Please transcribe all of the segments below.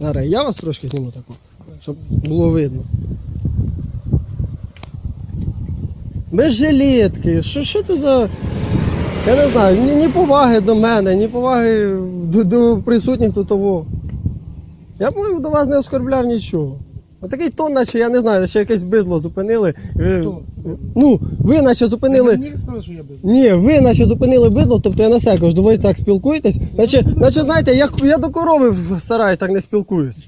Зараз я вас трошки зніму таку, щоб було видно. Без жилетки. Що, що це за. Я не знаю, ні, ні поваги до мене, ні поваги до, до присутніх тут того. Я б до вас не оскорбляв нічого. Отакий тон, наче я не знаю, наче якесь бидло зупинили. Хто? Ну, ви наче зупинили. Мені сказали, що я. Ні, ви наче зупинили бидло, тобто я на себе кажу, ви так спілкуєтесь. Наче, наче знаєте, я, я до корови в сараї так не спілкуюсь.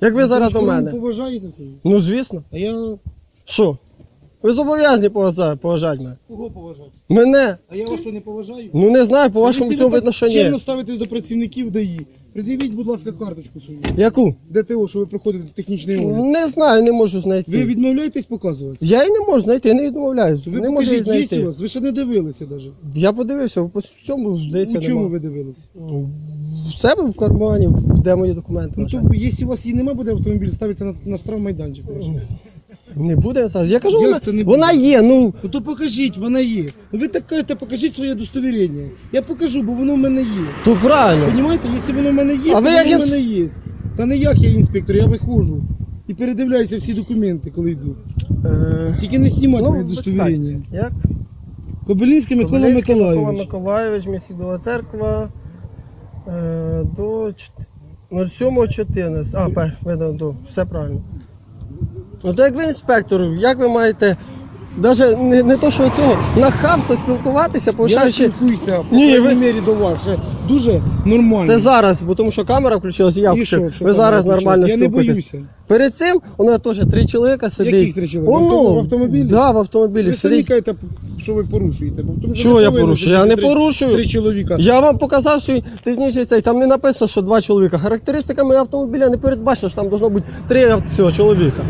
Як ви зараз до мене. поважаєте себе? Ну звісно. А я Що? Ви зобов'язані поважати, поважати мене. кого поважати? Мене? А я вас що не поважаю? Ну не знаю, по вашому цьому так що. Чемно ставитесь до працівників ДАІ. Придивіть, будь ласка, карточку свою. Яку? ДТО, що ви проходите технічний огляд. Не знаю, не можу знайти. Ви відмовляєтесь показувати? Я і не можу знайти, я не відмовляюсь. Ви не можу її покажіть, є у знайти. вас? Ви ще не дивилися навіть. Я подивився, по цьому здається. У чому нема. ви дивилися? В себе в кармані, де мої документи. Ну, лежать. то, якщо у вас її немає, буде автомобіль ставиться на, на штрафмайданчик. Не буде я зараз. Я кажу, Як вона, це не буде? вона є, ну. Ну то покажіть, вона є. Ну ви так кажете, покажіть своє удостовірення. Я покажу, бо воно в мене є. То правильно. Понімаєте, якщо воно в мене є, А то ви воно як в інс- мене є. Та не як я інспектор, я виходжу. І передивляюся всі документи, коли йду. Е, Тільки не знімати ну, моє удостовірення. Як? Кобилінський Микола Кобилецький Микола Миколайович. Миколайович, місті Біла Церква. Е, до чт- 07.14. А, П, видно, до. Все правильно. Ну то як ви інспектор, як ви маєте. Навіть не, не то, що цього, нахабство спілкуватися, Я повишаючи. спілкуюся, по Ні, ви- мірі до вас. Ще дуже нормально. Це зараз, бо тому що камера включилася, я І включив. що, що Ви там зараз нормально Я не спілкуєтесь. боюся. Перед цим у нас теж три чоловіка сидить. Яких три чоловіка? В авто- в автомобілі? Да, в автомобілі Ви самі сидить. кажете, що ви порушуєте. бо тому що Чого ви я повинні порушую? Я сидіти не три- порушую. Три чоловіка. Я вам показав свій технічний цей, там не написано, що два чоловіка. Характеристиками автомобіля не передбачено, що там должно бути три ав- цього чоловіка.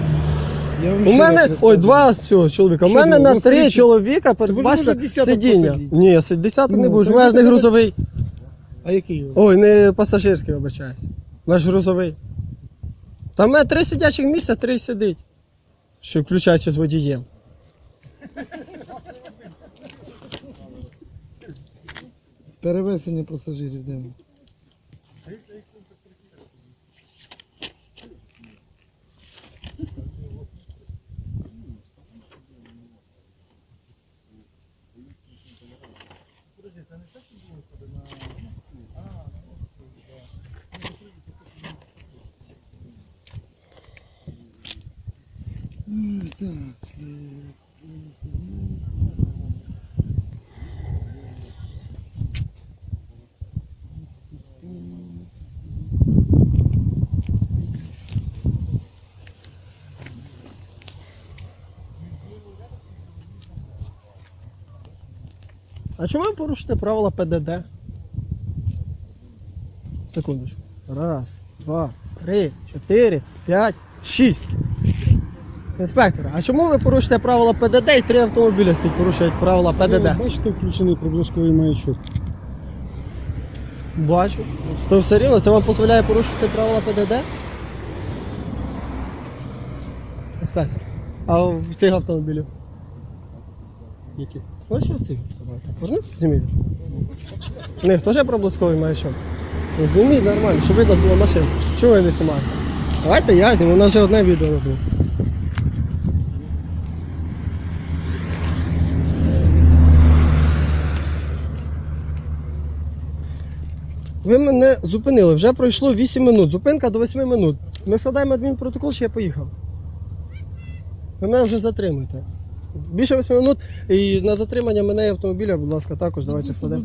У мене, ой, два цього чоловіка. У Що мене? На три чоловіка десяток сидіння. посадіть? Ні, си- десяток не Ну, буде. У мене ж не ви грузовий. А який? Ой, не пасажирський, вибачаюсь. Наш грузовий. Там у мене три сидячих місця, три сидить. Що включаючи з водієм. Перевезення пасажирів де? А чому ви порушите правила ПДД? Секундочку. Раз, два, три, чотири, п'ять, шість. Інспектор, а чому ви порушите правила ПДД і три автомобіля стоять порушують правила Ви ПДД? Бачите, включений проблисковий маячок. Бачу. То все рівно це вам дозволяє порушити правила ПДД? Інспектор. А в цих автомобілів? Які? Ось що в цих автомобілях. Можна зніміть? У них теж проблисковий маячок. Ну, Зніміть нормально, щоб видно було машин. Чого ви не знімаєте? Давайте я зніму, у нас вже одне відео було. Ви мене зупинили, вже пройшло 8 минут. Зупинка до 8 минут. Ми складаємо адмінпротокол, чи я поїхав. Ви мене вже затримуєте. Більше 8 минут і на затримання мене і автомобіля, будь ласка, також давайте складемо.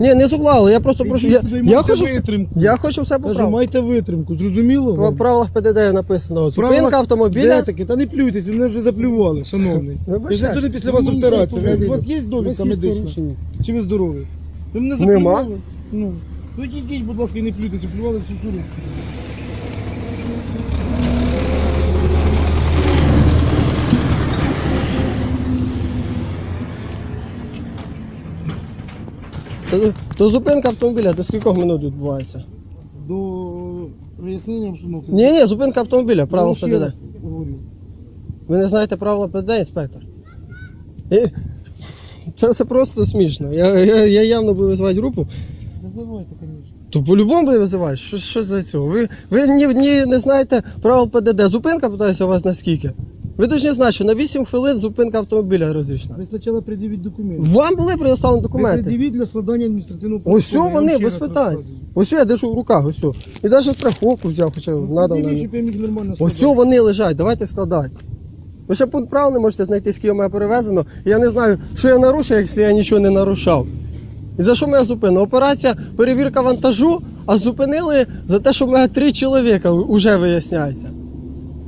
Ні, не зуглали, я просто прошу. Я, я, хочу, все- витримку. я хочу все Кажу, поправити. майте витримку, зрозуміло? Вам? правилах ПДД написано. Зупинка Правилах- автомобіля. Де таки? Та не плюйтесь, ви мене вже заплювали, шановний. Вибачте. Я ж туди після вас Ну, операція. це У вас є довідка медична? Чи ви здорові? Ви мене Нема. заплювали? Ну. Ну йдіть, будь ласка, і не плюйтесь, оплювали всю туру. То, то зупинка автомобіля до скількох минут відбувається? До вияснення обстановки. Ні, ні, зупинка автомобіля, правил ще ПДД. раз говорю. Ви не знаєте правила ПДД, інспектор? І... Це все просто смішно. Я, я, я явно буду визивати групу. Визивайте, звісно. То по-любому ви визиваєш. Що, що за цього? Ви, ви ні, ні, не знаєте правил ПДД. Зупинка питаюся у вас на скільки? Ви повинні знати, що на 8 хвилин зупинка автомобіля розрішена. Ви спочатку пред'явіть документи. Вам були предоставлені Ви документи. пред'явіть для складання адміністративного Ось протоколу. все вони, без питань. Ось я держу в руках, ось. все. І навіть страховку взяв, хоча Ну, надав на Ось вони лежать, давайте складати. Ви ще пункт прав не можете знайти, скільки мене перевезено. Я не знаю, що я нарушив, якщо я нічого не нарушав. І за що мене зупинили? Операція перевірка вантажу, а зупинили за те, що в мене три чоловіка вже виясняється.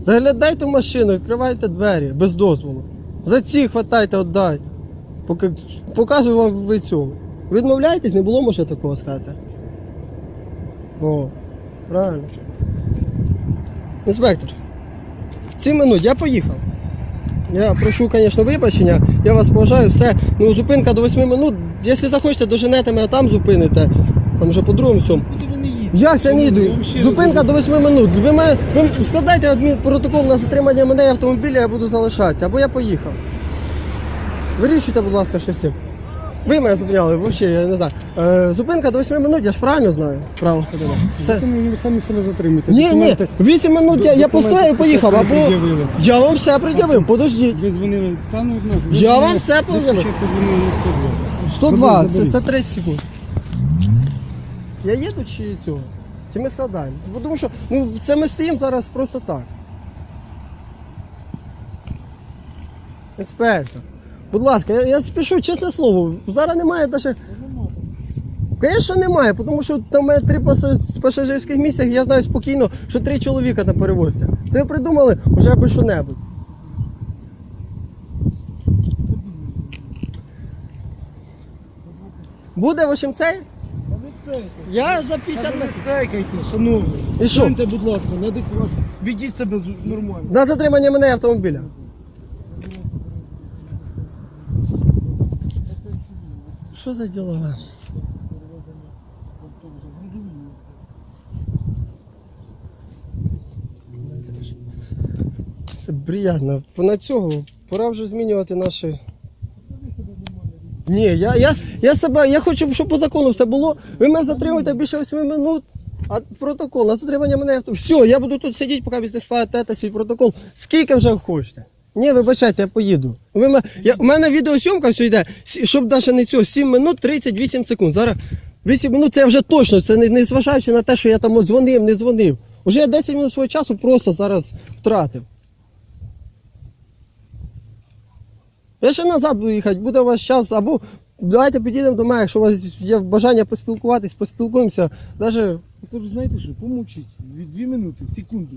Заглядайте в машину, відкривайте двері без дозволу. За ці хватайте, отдай. Показую вам ви цього. Відмовляєтесь, не було може такого сказати. О, правильно. Інспектор. 7 минут, я поїхав. Я прошу, звісно, вибачення, я вас поважаю, все. Ну, зупинка до 8 минут. Якщо захочете, доженете мене там зупините. Там вже. Куди ви не їдете? Як це не Я йду? Зупинка до 8 минут. Ви, мене, ви складайте адмінпротокол на затримання мене і автомобіля, я буду залишатися, або я поїхав. Вирішуйте, будь ласка, щось з цим. Ви мене зупиняли, взагалі, я не знаю. Е, зупинка до 8 минут, я ж правильно знаю. Правило ходили. Це... Ви самі себе затримуєте. Ні, ні, Документи- 8 минут я, я постояв і поїхав, або пред'явили. я вам все пред'явив, подождіть. Ви дзвонили, та ну, ну, ви Я вам все ви пред'явив. спочатку дзвонили на 102. 102, це, це 30 секунд. Я їду чи цього? Чи ми складаємо? Бо Тому що ну, це ми стоїмо зараз просто так. Інспектор. Будь ласка, я, я спішу, чесне слово. Зараз немає навіть. Звісно, немає, тому що там мене три пасажирських місцях, я знаю спокійно, що три чоловіка там перевозяться. Це ви придумали вже аби що-небудь. Буде вашим цей? Та. Я за 50 метрів. цейкайте, шановні. І що? Станьте, будь ласка, неадекватно. Ведіть себе з- нормально. На затримання мене і автомобіля. Що за діло? Це приємно. На цього пора вже змінювати наші. Ні, я, я, я себе, я хочу, щоб по закону все було. Ви мене затримуєте більше 8 минут, а протокол на затримання мене. Все, я буду тут сидіти, поки ви складете свій протокол. Скільки вже хочете. Ні, вибачайте, я поїду. Ви я, у мене відеосйомка все йде, щоб навіть не цього, 7 минут 38 секунд. Зараз 8 минут це вже точно, це не, не зважаючи на те, що я там дзвонив, не дзвонив. Уже я 10 минут свого часу просто зараз втратив. Я ще назад буду їхати, буде у вас час, або давайте підійдемо до мене, якщо у вас є бажання поспілкуватись, поспілкуємося. Даже... Кажу, знаєте що, помовчіть. Дві, дві минути, секунду.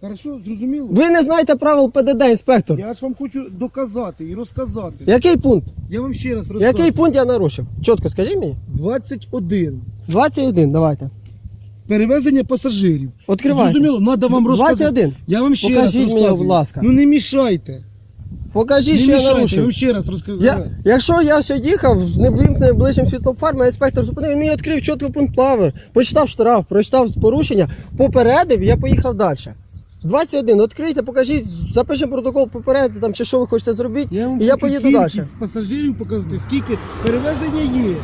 Хорошо, зрозуміло? Ви не знаєте правил ПДД, інспектор. Я ж вам хочу доказати і розказати. Який пункт? Я вам ще раз розказую. Який пункт я нарушив? Чітко скажіть мені. 21. 21, давайте. Перевезення пасажирів. Відкривайте. Зрозуміло, треба вам розказати. 21. Я вам ще Покажіть раз мені, будь ласка. Ну не мішайте. Покажіть, Не що я мішайте, я нарушив. вам ще раз розказую. Я, якщо я все їхав з невимкненим ближчим світлом фар, інспектор зупинив, він мені відкрив чітко пункт плавер, почитав штраф, прочитав порушення, попередив, я поїхав далі. 21, відкрийте, покажіть, запишемо протокол попередити там, чи що ви хочете зробити, Я вам і я хочу поїду кількість далі. пасажирів показати, скільки перевезення є.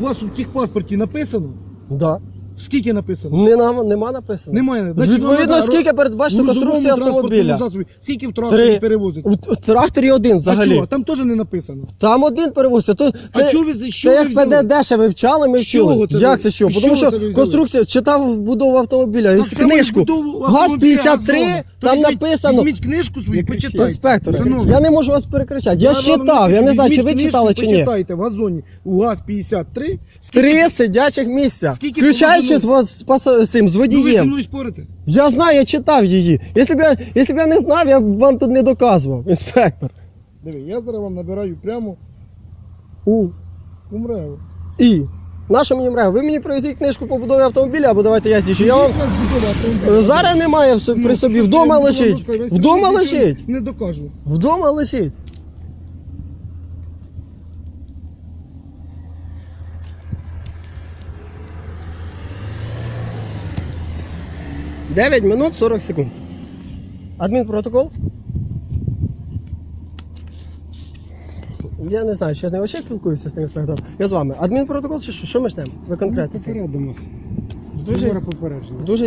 У вас у техпаспорті написано? Да. Скільки написано? Не, нам- нема написано. Немає. Відповідно, вам треба скільки передбачено в грузовому конструкція автомобіля. засобі. Скільки в тракторі Три. перевозить? У, у тракторі один А взагалі. чого? Там теж не написано. Там один перевозиться. То, А це, чого ви- що це ви як взяли? ПДД ще вивчали, ми З чого вчили. це Як це що? з Тому чого що це ви взяли? конструкція читав будову автомобіля. Так само книжку. будову ГАЗ автомобіля 53, «Газон». То там візьміть- написано. Візьміть книжку свою, почитайте. Інспектор, Шановні, я не можу вас перекричати. Я, вам читав, я не знаю, чи ви читали чи ні. Почитайте в газоні у ГАЗ-53. Скільки- Три сидячих місця, Скільки включаючи з, вас- з, паса- з цим, з Ну, ви зі водієм. мною спорите? Я знаю, я читав її. Якщо б я, якщо б я не знав, я б вам тут не доказував, інспектор. Диви, я зараз вам набираю прямо У. у мреву. І. Нащо мені мрев? Ви мені привезіть книжку по будові автомобіля, або давайте я з'їжджу. Я вам... Е, Зараз немає в со- Ну, при собі, вдома лежить. Вдома лежить. Не докажу. Вдома лежить. Дев'ять минут 40 секунд. Адмінпротокол. Я не знаю, що я з ним ще спілкуюся з тим інспектором. Я з вами. Адмінпротокол чи що? Що ми ждемо? Ви конкретно. Попередимось. Дуже- Дуже попередження. Дуже